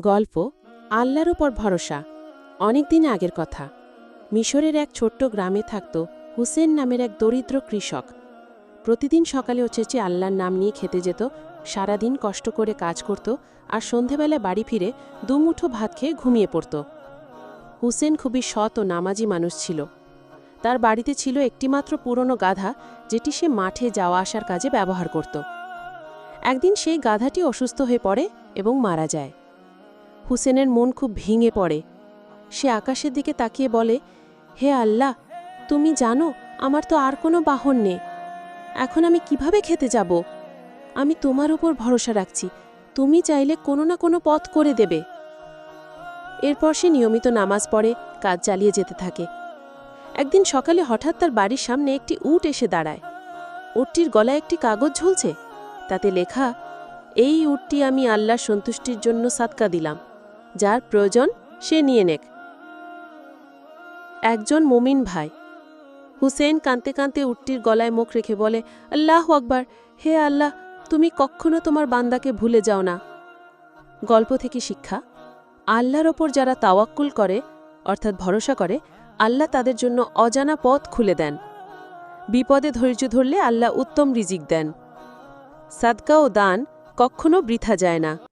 গল্প, আল্লাহর ওপর ভরসা অনেক দিন আগের কথা। মিশরের এক ছোট্ট গ্রামে থাকত হুসেন নামের এক দরিদ্র কৃষক। প্রতিদিন সকালে ও চেঁচে আল্লাহর নাম নিয়ে খেতে যেত, সারাদিন কষ্ট করে কাজ করত আর সন্ধেবেলা বাড়ি ফিরে দুমুঠো ভাত খেয়ে ঘুমিয়ে পড়ত। হুসেন খুবই সৎ ও নামাজি মানুষ ছিল। তার বাড়িতে ছিল একটিমাত্র পুরনো গাধা যেটি সে মাঠে যাওয়া আসার কাজে ব্যবহার করত। একদিন সেই গাধাটি অসুস্থ হয়ে পড়ে এবং মারা যায়। হুসেনের মন খুব ভেঙে পড়ে। সে আকাশের দিকে তাকিয়ে বলে, হে আল্লাহ, তুমি জানো, আমার তো আর কোনো বাহন নেই। এখন আমি কীভাবে খেতে যাব? আমি তোমার উপর ভরসা রাখছি। তুমি চাইলে কোনো না কোনো পথ করে দেবে। এরপর সে নিয়মিত নামাজ পড়ে, কাজ চালিয়ে যেতে থাকে। একদিন সকালে হঠাৎ তার বাড়ির সামনে একটি উট এসে দাঁড়ায়। উটটির গলায় একটি কাগজ ঝুলছে। তাতে লেখা, এই উটটি আমি আল্লাহর সন্তুষ্টির জন্য সাতকা দিলাম। যার প্রয়োজন সে নিয়ে নেক। একজন মমিন ভাই হুসেন কাঁদতে কাঁদতে উটটির গলায় মুখ রেখে বলে, আল্লাহ আকবার, হে আল্লাহ, তুমি কখনো তোমার বান্দাকে ভুলে যাও না। গল্প থেকে শিক্ষা, আল্লাহর ওপর যারা তাওয়াক্কুল করে, অর্থাৎ ভরসা করে, আল্লাহ তাদের জন্য অজানা পথ খুলে দেন। বিপদে ধৈর্য ধরলে আল্লাহ উত্তম রিজিক দেন। সাদকা ও দান কখনো বৃথা যায় না।